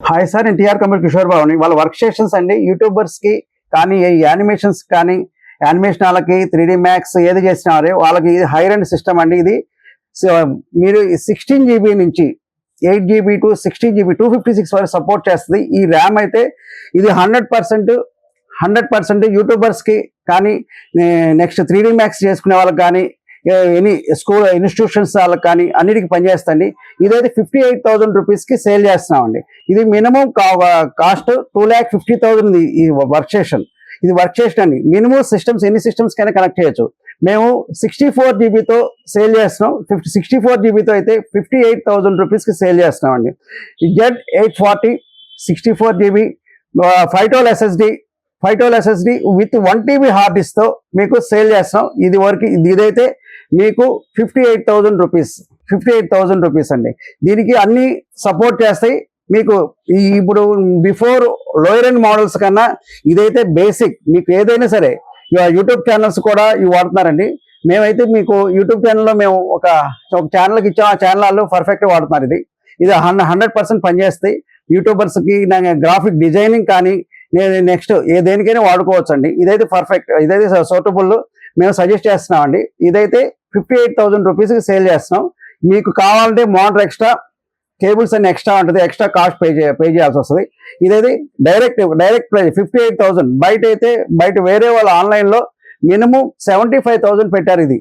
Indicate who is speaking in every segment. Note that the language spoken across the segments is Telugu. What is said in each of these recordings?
Speaker 1: హాయ్ సార్ నేను టిఆర్ కమల్ కిషోర్ బాబుని వాళ్ళ వర్క్ స్టేషన్స్ అండి యూట్యూబర్స్కి కానీ ఈ యానిమేషన్స్ కానీ యానిమేషన్ వాళ్ళకి త్రీ మ్యాక్స్ ఏది చేసినారో వాళ్ళకి ఇది హై అండ్ సిస్టమ్ అండి ఇది. మీరు సిక్స్టీన్ జీబీ నుంచి eight G B to sixteen G B two fifty six వరకు సపోర్ట్ చేస్తుంది. ఈ ర్యామ్ అయితే ఇది హండ్రెడ్ పర్సెంట్ హండ్రెడ్ పర్సెంట్ యూట్యూబర్స్కి కానీ నెక్స్ట్ త్రీ డి మ్యాక్స్ చేసుకునే వాళ్ళకి కానీ ఎనీ స్కూల్ ఇన్స్టిట్యూషన్స్ వాళ్ళకి కానీ అన్నిటికీ పనిచేస్తండి ఇదైతే ఫిఫ్టీ ఎయిట్ థౌసండ్ రూపీస్కి సేల్ చేస్తున్నామండి. ఇది minimum cost two lakh fifty thousand ఈ వర్క్ స్టేషన్. ఇది వర్క్ స్టేషన్ అండి. మినిమం సిస్టమ్స్ ఎన్ని సిస్టమ్స్ కైనా కనెక్ట్ చేయొచ్చు. మేము సిక్స్టీ ఫోర్ జీబీతో సేల్ చేస్తున్నాం. ఫిఫ్టీ సిక్స్టీ ఫోర్ జీబీతో అయితే ఫిఫ్టీ ఎయిట్ థౌసండ్ రూపీస్కి సేల్ చేస్తున్నామండి. Z eight forty sixty four GB five toll SSD toll SSD with one TB hard డిస్క్తో మీకు సేల్ చేస్తాం ఇది వరకు ఇది- ఇదైతే మీకు fifty eight thousand rupees fifty eight thousand rupees అండి. దీనికి అన్ని సపోర్ట్ చేస్తాయి. మీకు ఈ ఇప్పుడు బిఫోర్ లోయర్ ఎండ్ మోడల్స్ కన్నా ఇదైతే బేసిక్ మీకు ఏదైనా సరే యూట్యూబ్ ఛానల్స్ కూడా ఇవి వాడుతున్నారండి. మేమైతే మీకు యూట్యూబ్ ఛానల్లో మేము ఒక ఒక ఛానల్కి ఇచ్చాం. ఆ ఛానల్ వాళ్ళు పర్ఫెక్ట్ వాడుతున్నారు ఇది. ఇది హండ్రెడ్ పర్సెంట్ పనిచేస్తాయి. యూట్యూబర్స్కి గ్రాఫిక్ డిజైనింగ్ కానీ నేను నెక్స్ట్ ఏ దేనికైనా వాడుకోవచ్చు అండి ఇదైతే పర్ఫెక్ట్ ఇదైతే సూటబుల్ మేము సజెస్ట్ చేస్తున్నామండి. ఇదైతే ఫిఫ్టీ ఎయిట్ థౌసండ్ రూపీస్కి సేల్ చేస్తున్నాం. మీకు కావాలంటే మోటార్ ఎక్స్ట్రా కేబుల్స్ అన్ని ఎక్స్ట్రా ఉంటుంది. ఎక్స్ట్రా కాస్ట్ పే చే పే చేయాల్సి వస్తుంది. ఇదైతే direct direct price fifty eight thousand బయట అయితే బయట వేరే వాళ్ళు ఆన్లైన్లో మినిమం సెవెంటీ ఫైవ్ థౌసండ్ పెట్టారు ఇది.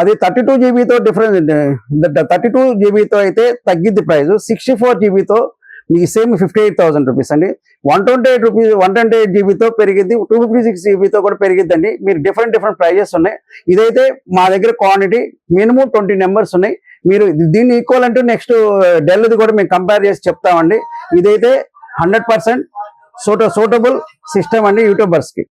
Speaker 1: అది థర్టీ టూ జీబీతో డిఫరెన్స్ థర్టీ టూ జీబీతో అయితే తగ్గిద్ది ప్రైస్ సిక్స్టీ ఫోర్ జీబీతో మీకు same fifty eight thousand rupees అండి one twenty eight rupees one twenty eight జీబీతో పెరిగింది టూ ఫిఫ్టీ సిక్స్ జీబీతో కూడా పెరిగిద్దండి. మీరు డిఫరెంట్ డిఫరెంట్ ప్రైజెస్ ఉన్నాయి. ఇదైతే మా దగ్గర క్వాంటిటీ మినిమం ట్వంటీ నెంబర్స్ ఉన్నాయి. మీరు దీన్ని ఈక్వల్ అంటే నెక్స్ట్ డెల్ది uh, కూడా మేము కంపేర్ చేసి చెప్తామండి. ఇదైతే హండ్రెడ్ పర్సెంట్ సూట సూటబుల్ సిస్టమ్ అండి యూట్యూబర్స్కి